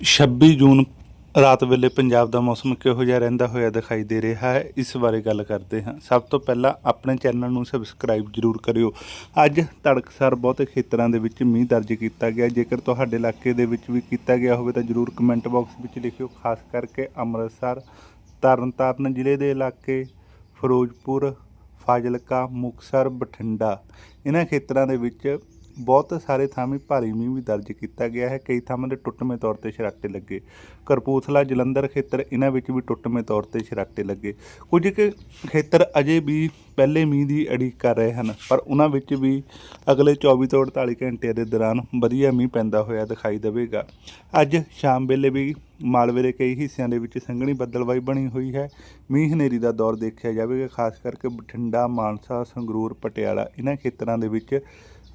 26 ਜੂਨ ਰਾਤ ਵੇਲੇ ਪੰਜਾਬ ਦਾ ਮੌਸਮ ਕਿਹੋ ਜਿਹਾ ਰਹਿੰਦਾ ਹੋਇਆ ਦਿਖਾਈ ਦੇ ਰਿਹਾ ਹੈ, ਇਸ ਬਾਰੇ ਗੱਲ ਕਰਦੇ ਹਾਂ। ਸਭ ਤੋਂ ਪਹਿਲਾਂ ਆਪਣੇ ਚੈਨਲ ਨੂੰ ਸਬਸਕ੍ਰਾਈਬ ਜਰੂਰ ਕਰਿਓ। ਅੱਜ ਤੜਕਸਰ ਬਹੁਤੇ ਖੇਤਰਾਂ ਦੇ ਵਿੱਚ ਮੀਂਹ ਦਰਜ ਕੀਤਾ ਗਿਆ। ਜੇਕਰ ਤੁਹਾਡੇ ਇਲਾਕੇ ਦੇ ਵਿੱਚ ਵੀ ਕੀਤਾ ਗਿਆ ਹੋਵੇ ਤਾਂ ਜਰੂਰ ਕਮੈਂਟ ਬਾਕਸ ਵਿੱਚ ਲਿਖਿਓ। ਖਾਸ ਕਰਕੇ ਅੰਮ੍ਰਿਤਸਰ, ਤਰਨਤਾਰਨ ਜ਼ਿਲ੍ਹੇ ਦੇ ਇਲਾਕੇ, ਫਿਰੋਜ਼ਪੁਰ, ਫਾਜ਼ਿਲਕਾ, ਮੁਕਤਸਰ, ਬਠਿੰਡਾ। ਇਹਨਾਂ ਖੇਤਰਾਂ ਦੇ ਵਿੱਚ ਬਹੁਤ ਸਾਰੇ ਥਾਵੇਂ ਭਾਰੀ ਮੀਂਹ ਵੀ ਦਰਜ ਕੀਤਾ ਗਿਆ ਹੈ। ਕਈ ਥਾਵਾਂ ਤੇ ਟੁੱਟਵੇਂ ਤੌਰ ਤੇ ਛਰਾਟੇ ਲੱਗੇ। ਕਰਪੂਥਲਾ ਜਲੰਧਰ ਖੇਤਰ ਇਹਨਾਂ ਵਿੱਚ ਵੀ ਟੁੱਟਵੇਂ ਤੌਰ ਤੇ ਛਰਾਟੇ ਲੱਗੇ। ਕੁਝ ਕੁ ਖੇਤਰ ਅਜੇ ਵੀ ਪਹਿਲੇ ਮੀਂਹ ਦੀ ਅੜੀਕ ਕਰ ਰਹੇ ਹਨ, ਪਰ ਉਹਨਾਂ ਵਿੱਚ ਵੀ ਅਗਲੇ 24 ਤੋਂ 48 ਘੰਟਿਆਂ ਦੇ ਦੌਰਾਨ ਵਧੀਆ ਮੀਂਹ ਪੈਂਦਾ ਹੋਇਆ ਦਿਖਾਈ ਦੇਵੇਗਾ। ਅੱਜ ਸ਼ਾਮ ਵੇਲੇ ਵੀ ਮਾਲਵੇ ਦੇ ਕਈ ਹਿੱਸਿਆਂ ਦੇ ਵਿੱਚ ਸੰਘਣੀ ਬੱਦਲਵਾਈ ਬਣੀ ਹੋਈ ਹੈ। ਮੀਂਹ ਹਨੇਰੀ ਦਾ ਦੌਰ ਦੇਖਿਆ ਜਾਵੇਗਾ, ਖਾਸ ਕਰਕੇ ਬਠਿੰਡਾ, ਮਾਨਸਾ, ਸੰਗਰੂਰ, ਪਟਿਆਲਾ। ਇਹਨਾਂ ਖੇਤਰਾਂ ਦੇ ਵਿੱਚ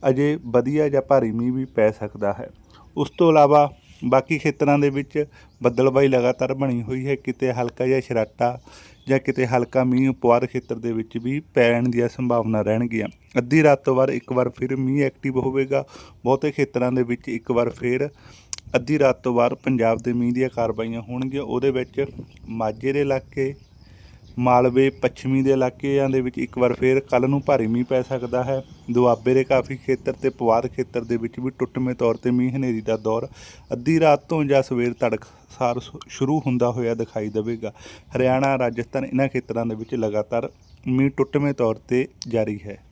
ਅਜੇ ਵਧੀਆ ਜਾਂ ਭਾਰੀ ਮੀਂਹ ਵੀ ਪੈ ਸਕਦਾ ਹੈ। ਉਸ ਤੋਂ ਇਲਾਵਾ ਬਾਕੀ ਖੇਤਰਾਂ ਦੇ ਵਿੱਚ ਬੱਦਲਬਾਈ ਲਗਾਤਾਰ ਬਣੀ ਹੋਈ ਹੈ। ਕਿਤੇ ਹਲਕਾ ਜਿਹਾ ਛਰਾਟਾ ਜਾਂ ਕਿਤੇ ਹਲਕਾ ਮੀਂਹ ਪੁਆਰ ਖੇਤਰ ਦੇ ਵਿੱਚ ਵੀ ਪੈਣ ਦੀਆਂ ਸੰਭਾਵਨਾ ਰਹਿਣਗੀਆਂ। ਅੱਧੀ ਰਾਤ ਤੋਂ ਬਾਅਦ ਇੱਕ ਵਾਰ ਫਿਰ ਮੀਂਹ ਐਕਟਿਵ ਹੋਵੇਗਾ। ਬਹੁਤੇ ਖੇਤਰਾਂ ਦੇ ਵਿੱਚ ਇੱਕ ਵਾਰ ਫਿਰ ਅੱਧੀ ਰਾਤ ਤੋਂ ਬਾਅਦ ਪੰਜਾਬ ਦੇ ਮੀਂਹ ਦੀਆਂ ਕਾਰਵਾਈਆਂ ਹੋਣਗੀਆਂ। ਉਹਦੇ ਵਿੱਚ ਮਾਝੇ ਦੇ ਇਲਾਕੇ ਮਾਲਵੇ ਪੱਛਮੀ ਦੇ ਇਲਾਕਿਆਂ ਦੇ ਵਿੱਚ ਇੱਕ ਵਾਰ ਫੇਰ ਕੱਲ ਨੂੰ ਭਾਰੀ ਮੀਂਹ ਪੈ ਸਕਦਾ ਹੈ। ਦੁਆਬੇ ਦੇ ਕਾਫੀ ਖੇਤਰ ਤੇ ਪਵਾਰ ਖੇਤਰ ਦੇ ਵਿੱਚ ਵੀ ਟੁੱਟਵੇਂ ਤੌਰ ਤੇ ਮੀਂਹ ਹਨੇਰੀ ਦਾ ਦੌਰ ਅੱਧੀ ਰਾਤ ਤੋਂ ਜਾਂ ਸਵੇਰ ਤੜਕਸਾਰ ਸ਼ੁ- ਸ਼ੁਰੂ ਹੁੰਦਾ ਹੋਇਆ ਦਿਖਾਈ ਦੇਵੇਗਾ। ਹਰਿਆਣਾ, ਰਾਜਸਥਾਨ ਇਹਨਾਂ ਖੇਤਰਾਂ ਦੇ ਵਿੱਚ ਲਗਾਤਾਰ ਮੀਂਹ ਟੁੱਟਵੇਂ ਤੌਰ ਤੇ ਜਾਰੀ ਹੈ।